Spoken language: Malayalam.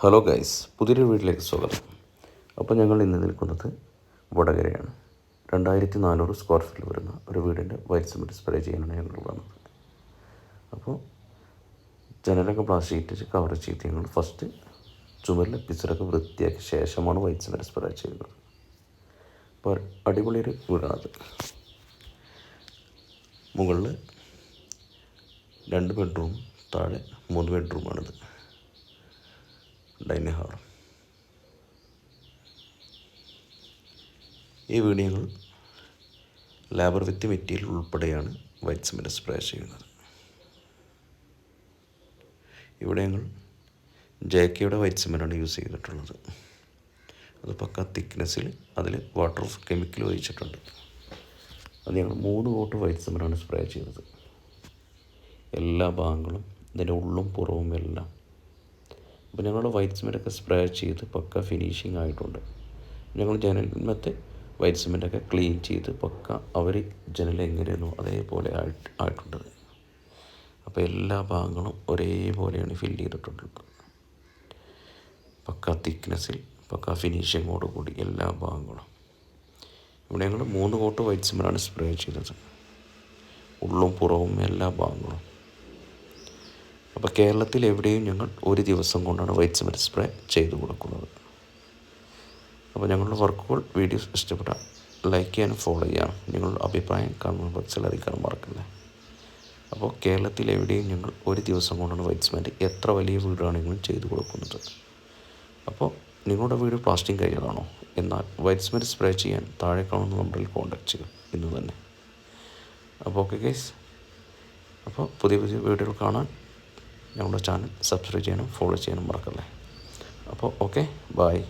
ഹലോ ഗൈസ് പുതിയൊരു വീട്ടിലേക്ക് സ്വാഗതം. അപ്പോൾ ഞങ്ങൾ ഇന്ന് നിൽക്കുന്നത് വടകരയാണ്. രണ്ടായിരത്തി നാനൂറ് സ്ക്വയർ ഫീറ്റിൽ വരുന്ന ഒരു വീടിന്റെ വൈറ്റ് സിമെന്റ് സ്പ്രേ ചെയ്യാനാണ് ഞങ്ങൾ വന്നത്. അപ്പോൾ ജനലൊക്കെ പ്ലാസ്റ്റിക് ഇട്ട് കവർ ചെയ്ത് ഞങ്ങൾ ഫസ്റ്റ് ചുമരിലെ പിച്ചറൊക്കെ വൃത്തിയാക്കിയ ശേഷമാണ് വൈറ്റ് സിമെന്റ് സ്പ്രേ ചെയ്യുന്നത്. അപ്പോൾ അടിപൊളിയൊരു വീടാണത് മുകളിൽ രണ്ട് ബെഡ്റൂം താഴെ മൂന്ന് ബെഡ്റൂമാണിത്. ഡൈനിങ് ഹാൾ ഈ വീഡിയോകൾ ലേബർ വിത്ത് മെറ്റീരിയൽ ഉൾപ്പെടെയാണ് വൈറ്റ് സിമെന്റ് സ്പ്രേ ചെയ്യുന്നത്. ഇവിടെ ഞങ്ങൾ ജേക്കയുടെ വൈറ്റ് സിമെന്റാണ് യൂസ് ചെയ്തിട്ടുള്ളത്. അത് പക്ക തിക്നെസ്സിൽ അതിൽ വാട്ടർ കെമിക്കൽ ഒഴിച്ചിട്ടുണ്ട്. അത് ഞങ്ങൾ മൂന്ന് കോട്ട് വൈറ്റ് സിമെന്റാണ് സ്പ്രേ ചെയ്തത്. എല്ലാ ഭാഗങ്ങളും ഇതിന്റെ ഉള്ളും പുറവും എല്ലാം അപ്പോൾ ഞങ്ങളുടെ വൈറ്റ് സിമെന്റൊക്കെ സ്പ്രേ ചെയ്ത് പക്ക ഫിനിഷിങ് ആയിട്ടുണ്ട്. ഞങ്ങൾ ജനലിമത്തെ വൈറ്റ് സിമെന്റൊക്കെ ക്ലീൻ ചെയ്ത് പക്ക അവർ ജനൽ എങ്ങനെയാണോ അതേപോലെ ആയിട്ട് ആയിട്ടുണ്ട്. അപ്പോൾ എല്ലാ ഭാഗങ്ങളും ഒരേപോലെയാണ് ഫിൽ ചെയ്തിട്ടുള്ളത്. പക്ക തിക്നെസ്സിൽ പക്ക ഫിനിഷിങ്ങോട് കൂടി എല്ലാ ഭാഗങ്ങളും. ഇവിടെ ഞങ്ങൾ മൂന്ന് കോട്ട് വൈറ്റ് സിമെന്റാണ് സ്പ്രേ ചെയ്തത്. ഉള്ളും പുറവും എല്ലാ ഭാഗങ്ങളും. അപ്പോൾ കേരളത്തിൽ എവിടെയും ഞങ്ങൾ ഒരു ദിവസം കൊണ്ടാണ് വൈറ്റ് സിമെന്റ് സ്പ്രേ ചെയ്തു കൊടുക്കുന്നത്. അപ്പോൾ ഞങ്ങളുടെ വർക്കുകൾ വീഡിയോസ് ഇഷ്ടപ്പെട്ടാൽ ലൈക്ക് ചെയ്യാനും ഫോളോ ചെയ്യാനും നിങ്ങളുടെ അഭിപ്രായം കമന്റ് ബോക്സിൽ അറിയിക്കാനും മറക്കില്ല. അപ്പോൾ കേരളത്തിൽ എവിടെയും ഞങ്ങൾ ഒരു ദിവസം കൊണ്ടാണ് വൈറ്റ് സിമെന്റ് എത്ര വലിയ വീടാണെങ്കിലും ചെയ്തു കൊടുക്കുന്നത്. അപ്പോൾ നിങ്ങളുടെ വീട് പ്ലാസ്റ്റിക് കഴിഞ്ഞതാണോ എന്നാൽ വൈറ്റ് സിമെന്റ് സ്പ്രേ ചെയ്യാൻ താഴെ കാണുന്ന നമ്പറിൽ കോൺടാക്ട് ചെയ്യുക. ഇന്ന് തന്നെ. അപ്പോൾ ഓക്കെ ഗൈസ് അപ്പോൾ പുതിയ പുതിയ വീഡിയോകൾ കാണാൻ ഞങ്ങളുടെ ചാനൽ സബ്സ്ക്രൈബ് ചെയ്യാനും ഫോളോ ചെയ്യാനും മറക്കല്ലേ. അപ്പോൾ ഓക്കെ ബായ്